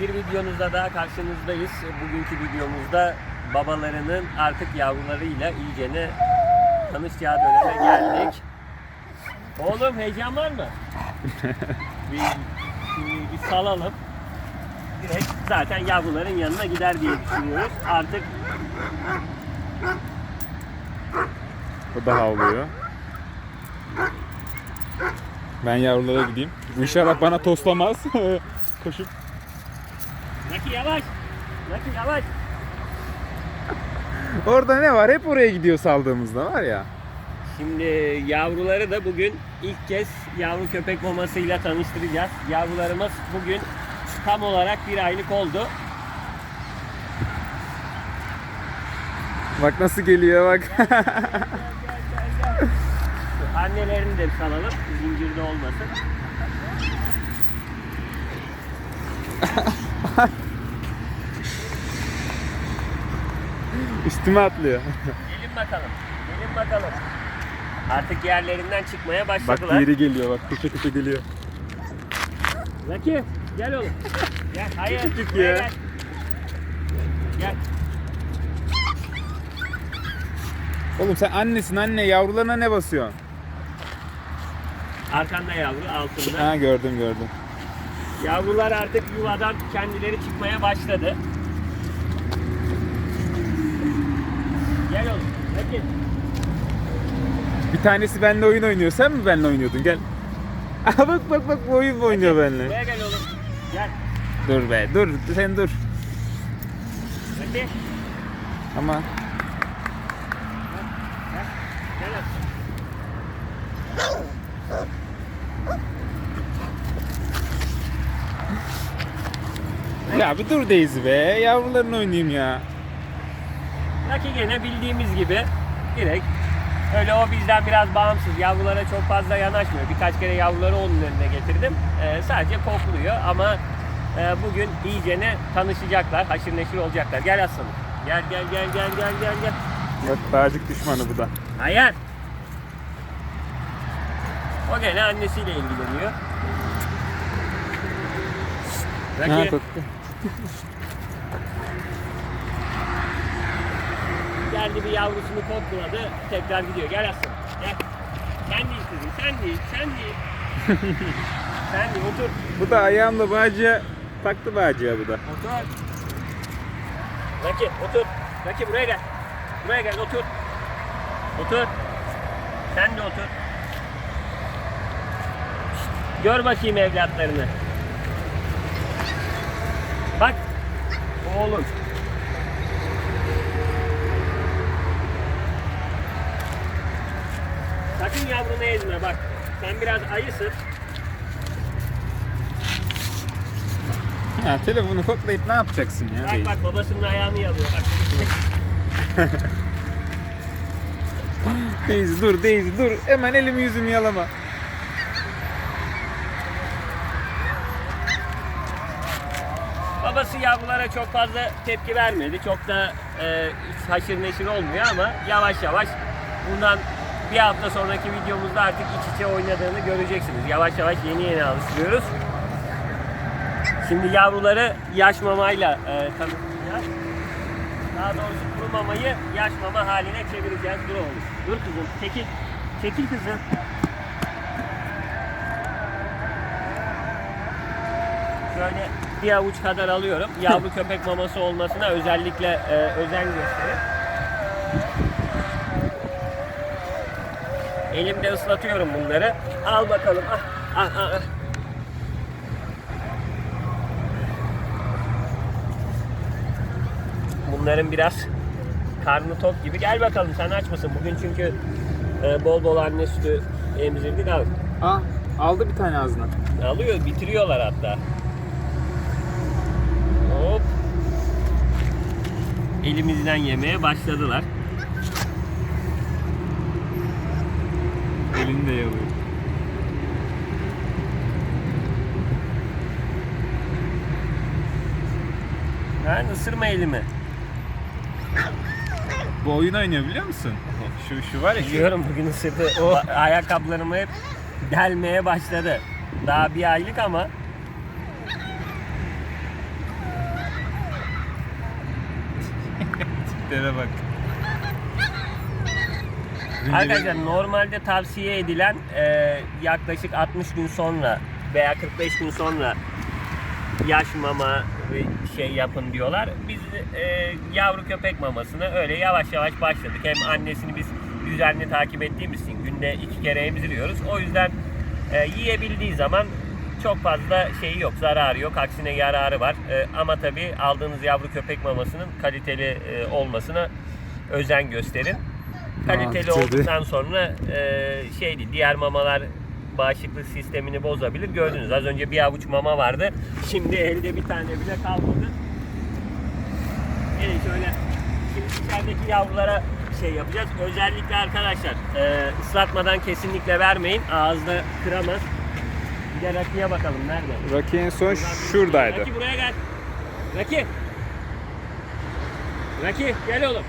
Bir videonuzda daha karşınızdayız. Bugünkü videomuzda babalarının artık yavrularıyla iyicene tanışacağı döneme geldik. Oğlum heyecan var mı? bir, şimdi bir salalım. Direkt zaten yavruların yanına gider diye düşünüyoruz. Artık O da havlıyor. Ben yavrulara gideyim. İnşallah bana toslamaz. Koşup. Naki yavaş. Naki yavaş. Orada ne var? Hep oraya gidiyor saldığımızda var ya. Şimdi yavruları da bugün ilk kez yavru köpek mamasıyla tanıştıracağız. Yavrularımız bugün tam olarak bir aylık oldu. Bak nasıl geliyor bak. Annelerini de salalım, zincirde olmasın. Üstüme atlıyor. Gelin bakalım, gelin bakalım. Artık yerlerinden çıkmaya Bak başladılar. diğeri geliyor bak. Koşa koşa geliyor. Lucky, gel oğlum. Gel, hayır. Küçük ya. Gel. gel. Oğlum sen annesin anne. Yavrularına ne basıyorsun? Arkanda yavru, altında. Ha gördüm gördüm. Yavrular artık yuvadan kendileri çıkmaya başladı. Gel oğlum. Lucky. Bir tanesi benimle oyun oynuyor. Sen mi benimle oynuyordun? Gel. Aa, bak bak bak bu oyun oynuyor benimle. Buraya gel oğlum. Gel. Dur be dur sen dur. Lucky. Ama Gel. Gel. Ya bir dur Daisy be. Yavrularını oynayayım ya. Lucky gene bildiğimiz gibi direkt öyle o bizden biraz bağımsız. Yavrulara çok fazla yanaşmıyor. Birkaç kere yavruları onun önüne getirdim. Ee, sadece kokluyor ama e, bugün iyicene tanışacaklar. Haşır neşir olacaklar. Gel aslanım. Gel gel gel gel gel gel gel. Bak bağcık düşmanı bu da. Hayır. O gene annesiyle ilgileniyor. Tuttu. geldi bir yavrusunu kokladı. Tekrar gidiyor. Gel aslanım. Gel. Sen değil kızım. Sen değil. Sen değil. sen değil. Otur. Bu da ayağımla bağcığa taktı bağcığa bu da. Otur. Raki otur. Raki buraya gel. Buraya gel otur. Otur. Sen de otur. Gör bakayım evlatlarını. Bak. Oğlum. Sakın yavrunu ezme bak. Sen biraz ayısın. Ya telefonu koklayıp ne yapacaksın ya? Bak bak babasının ayağını yalıyor. Bak. Daisy dur Daisy dur. Hemen elimi yüzümü yalama. Babası yavrulara çok fazla tepki vermedi. Çok da e, haşır neşir olmuyor ama yavaş yavaş bundan bir hafta sonraki videomuzda artık iç içe oynadığını göreceksiniz. Yavaş yavaş yeni yeni alıştırıyoruz. Şimdi yavruları yaş mamayla e, tanıtacağız. Daha doğrusu kuru mamayı yaş mama haline çevireceğiz. Dur oğlum. Dur kızım. Çekil. Çekil kızım. Şöyle bir avuç kadar alıyorum. Yavru köpek maması olmasına özellikle e, özen gösterip elimde ıslatıyorum bunları. Al bakalım. Ah, ah, ah, ah. Bunların biraz karnı tok gibi. Gel bakalım sen aç mısın? Bugün çünkü e, bol bol anne sütü emzirdik. Al. Aa aldı bir tane ağzına. Alıyor, bitiriyorlar hatta. Elimizden yemeye başladılar. Elini de yalıyor. Ben ısırma elimi. Bu oyun oynuyor biliyor musun? Şu şu var ya şu. Biliyorum bugün ısırdı. O ayakkabılarımı hep gelmeye başladı. Daha bir aylık ama Tiplere bak. Arkadaşlar normalde tavsiye edilen e, yaklaşık 60 gün sonra veya 45 gün sonra yaş mama ve şey yapın diyorlar. Biz e, yavru köpek mamasına öyle yavaş yavaş başladık. Hem annesini biz düzenli takip ettiğimiz için günde iki kere emziriyoruz. O yüzden e, yiyebildiği zaman çok fazla şeyi yok, zararı yok. Aksine yararı var. E, ama tabii aldığınız yavru köpek mamasının kaliteli e, olmasına özen gösterin. Kaliteli tabii. olduktan sonra e, şeydi diğer mamalar bağışıklık sistemini bozabilir. Gördünüz az önce bir avuç mama vardı. Şimdi elde bir tane bile kalmadı. Evet şöyle şimdi içerideki yavrulara şey yapacağız. Özellikle arkadaşlar e, ıslatmadan kesinlikle vermeyin. Ağızda kıramaz. Bir de rakıya bakalım nerede? Rocky en son şuradaydı. Raki buraya gel. Raki. Raki gel oğlum.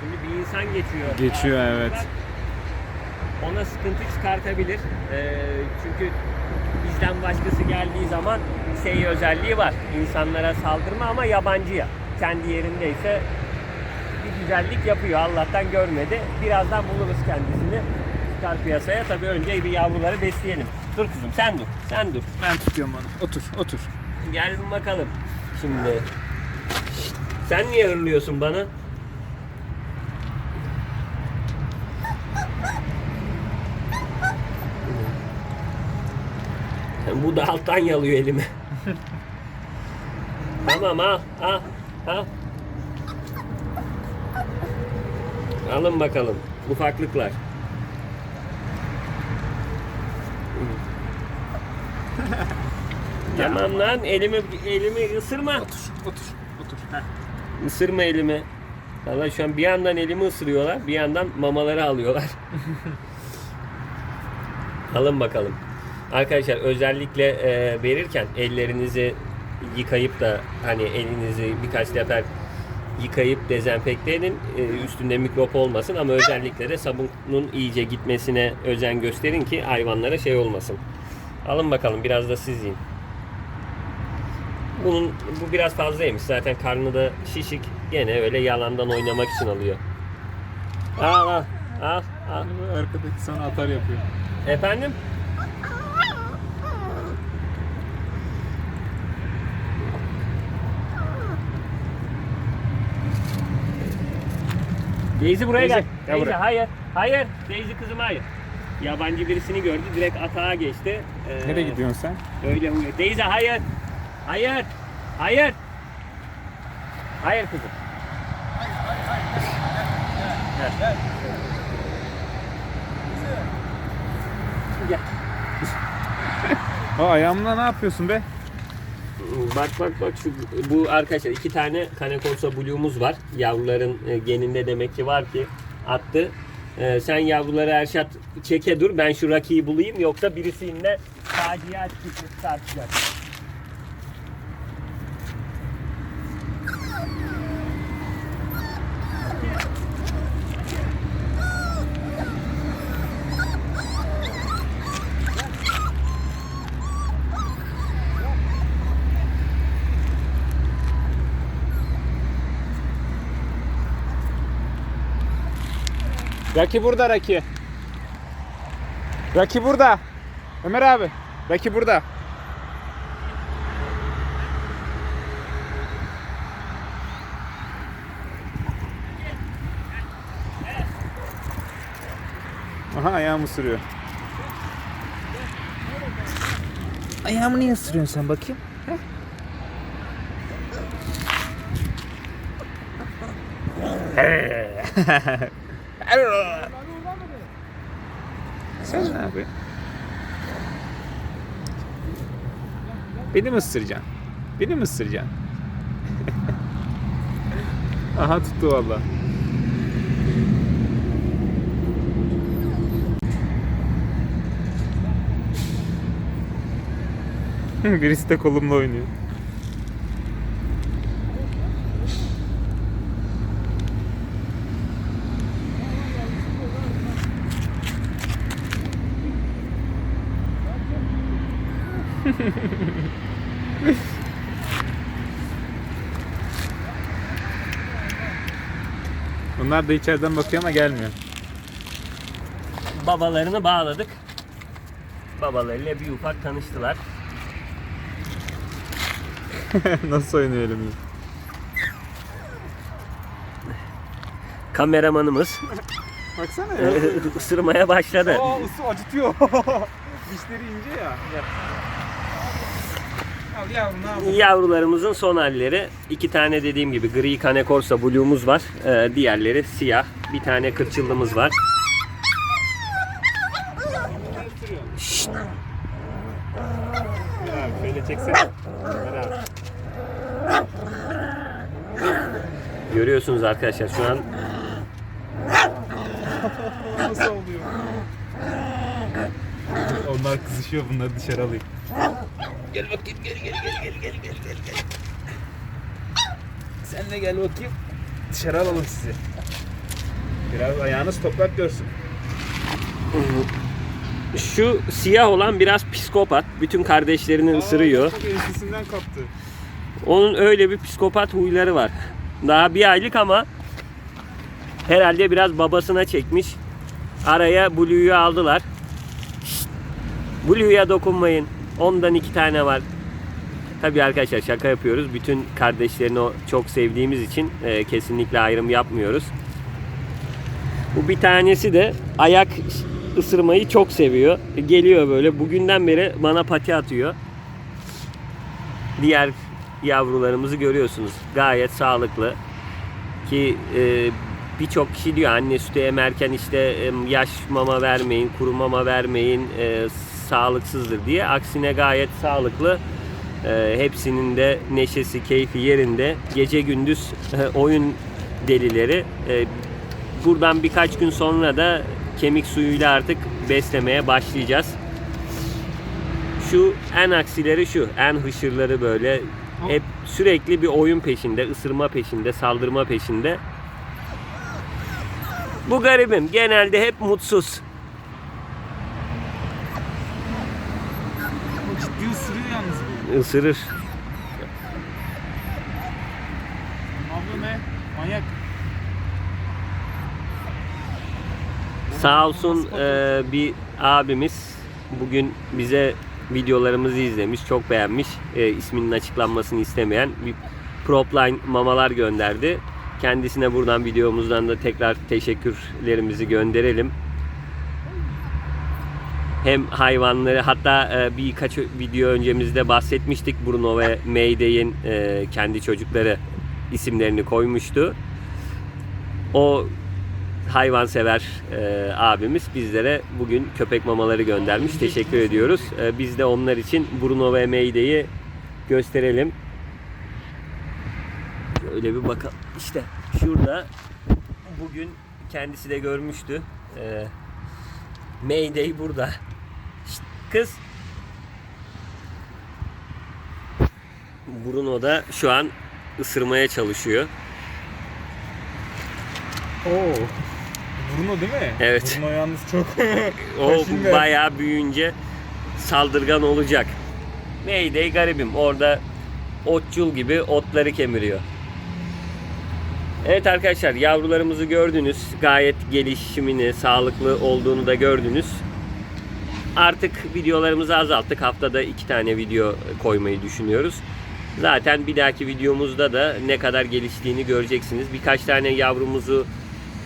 Şimdi bir insan geçiyor. Geçiyor, Ağzından. evet. Ona sıkıntı çıkartabilir. Ee, çünkü bizden başkası geldiği zaman şey özelliği var. İnsanlara saldırma ama yabancıya. Kendi yerindeyse bir güzellik yapıyor. Allah'tan görmedi. Birazdan buluruz kendisini. Çıkar piyasaya. Tabii önce bir yavruları besleyelim. Dur kızım sen dur. Sen dur. Ben tutuyorum onu. Otur, otur. Gel bakalım. Şimdi. Sen niye hırlıyorsun bana? Bu da alttan yalıyor elimi. tamam al, al, al. Alın bakalım. Ufaklıklar. Tamam lan elimi elimi ısırma. Otur, otur, otur. Heh. Isırma elimi. Valla şu an bir yandan elimi ısırıyorlar, bir yandan mamaları alıyorlar. Alın bakalım. Arkadaşlar özellikle e, verirken ellerinizi yıkayıp da hani elinizi birkaç sefer yıkayıp dezenfekte edin. E, üstünde mikrop olmasın ama özellikle de sabunun iyice gitmesine özen gösterin ki hayvanlara şey olmasın. Alın bakalım biraz da siz yiyin. Bunun bu biraz fazla yemiş. Zaten karnı da şişik. Gene öyle yalandan oynamak için alıyor. Al al al al. Arkadaki sana atar yapıyor. Efendim? Daisy buraya Daisy, gel. gel Daisy buraya. hayır. Hayır. Daisy kızım hayır. Yabancı birisini gördü. Direkt atağa geçti. Ee, Nereye gidiyorsun sen? Öyle huylu. Daisy hayır. Hayır. Hayır. Hayır kızım. Gel. Gel. O ayağımla ne yapıyorsun be? Bak bak bak şu bu arkadaşlar iki tane Kanekonsa Blue'umuz var. Yavruların e, geninde demek ki var ki attı. E, sen yavruları Erşat çeke dur. Ben şu rakiyi bulayım yoksa birisiyle facia çıkıp tartacak. Raki burada Raki. Raki burada. Ömer abi. Raki burada. Aha ayağımı ısırıyor. Ayağımı niye ısırıyorsun sen bakayım? Heh. Sen ne yapıyorsun? Beni mi ısıracaksın? Beni mi ısıracaksın? Aha tuttu valla. Birisi de kolumla oynuyor. Bunlar da içeriden bakıyor ama gelmiyor. Babalarını bağladık. Babalarıyla bir ufak tanıştılar. Nasıl oynuyor elimle? Kameramanımız Baksana e, ısırmaya başladı. Aa ısı acıtıyor. Dişleri ince ya. Al yavrum ne? Yavrularımızın son halleri. iki tane dediğim gibi gri cane corsa blue'umuz var. Ee, diğerleri siyah. Bir tane kırçıllımız var. Şşt. Abi şöyle çeksene. Görüyorsunuz arkadaşlar şu an Nasıl oluyor? Onlar kızışıyor bunları dışarı alayım. Gel bakayım gel gel gel gel gel gel gel gel. Sen de gel bakayım. Dışarı alalım sizi. Biraz ayağınız toprak görsün. şu siyah olan biraz psikopat. Bütün kardeşlerini ısırıyor. Çok ensesinden kaptı. Onun öyle bir psikopat huyları var. Daha bir aylık ama herhalde biraz babasına çekmiş. Araya Blue'yu aldılar. Blue'ya dokunmayın. Ondan iki tane var. Tabii arkadaşlar şaka yapıyoruz. Bütün kardeşlerini o- çok sevdiğimiz için e, kesinlikle ayrım yapmıyoruz. Bu bir tanesi de ayak ısırmayı çok seviyor. Geliyor böyle bugünden beri bana pati atıyor diğer yavrularımızı görüyorsunuz. Gayet sağlıklı. Ki e, birçok kişi diyor anne sütü emerken işte em, yaş mama vermeyin, kuru mama vermeyin, e, sağlıksızdır diye. Aksine gayet sağlıklı. E, hepsinin de neşesi, keyfi yerinde. Gece gündüz e, oyun delileri. E, buradan birkaç gün sonra da kemik suyuyla artık beslemeye başlayacağız. Şu en aksileri şu, en hışırları böyle hep sürekli bir oyun peşinde, ısırma peşinde, saldırma peşinde. Bu garibim genelde hep mutsuz. O ciddi ısırıyor yalnız bu. Isırır. Abla ne? Manyak. Sağ olsun e, bir abimiz bugün bize videolarımızı izlemiş, çok beğenmiş. E, isminin açıklanmasını istemeyen bir Propline mamalar gönderdi. Kendisine buradan videomuzdan da tekrar teşekkürlerimizi gönderelim. Hem hayvanları hatta e, birkaç video öncemizde bahsetmiştik Bruno ve Mayday'in e, kendi çocukları isimlerini koymuştu. O hayvansever e, abimiz bizlere bugün köpek mamaları göndermiş. Teşekkür ediyoruz. E, biz de onlar için Bruno ve Mayday'i gösterelim. Öyle bir bakalım. İşte şurada bugün kendisi de görmüştü. E, Mayday burada. Kız. Bruno da şu an ısırmaya çalışıyor. Oo. Bruno değil mi? Evet. Bruno yalnız çok. O Başında. bayağı büyüyünce saldırgan olacak. Mayday garibim. Orada otçul gibi otları kemiriyor. Evet arkadaşlar yavrularımızı gördünüz. Gayet gelişimini, sağlıklı olduğunu da gördünüz. Artık videolarımızı azalttık. Haftada iki tane video koymayı düşünüyoruz. Zaten bir dahaki videomuzda da ne kadar geliştiğini göreceksiniz. Birkaç tane yavrumuzu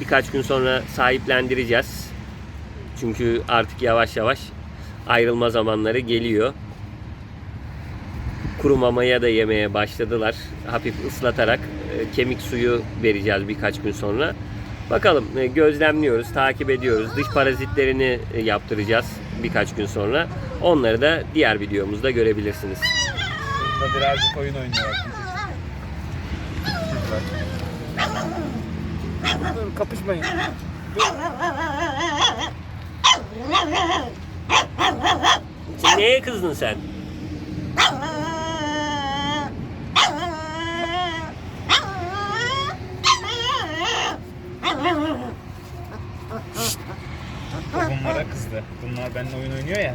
birkaç gün sonra sahiplendireceğiz. Çünkü artık yavaş yavaş ayrılma zamanları geliyor. Kuru mamaya da yemeye başladılar. Hafif ıslatarak e, kemik suyu vereceğiz birkaç gün sonra. Bakalım e, gözlemliyoruz, takip ediyoruz. Dış parazitlerini e, yaptıracağız birkaç gün sonra. Onları da diğer videomuzda görebilirsiniz. Burada birazcık oyun oynuyor. Dur kapışmayın. Neye kızdın sen? O bunlara kızdı. Bunlar benimle oyun oynuyor ya.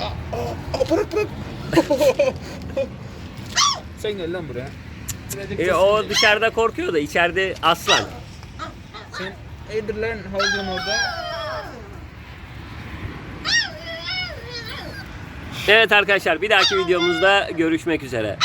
Aa, bırak bırak. Sen gel lan buraya. E, o dışarıda korkuyor da içeride aslan. Sen eğdir lan havlun orada. Evet arkadaşlar bir dahaki videomuzda görüşmek üzere.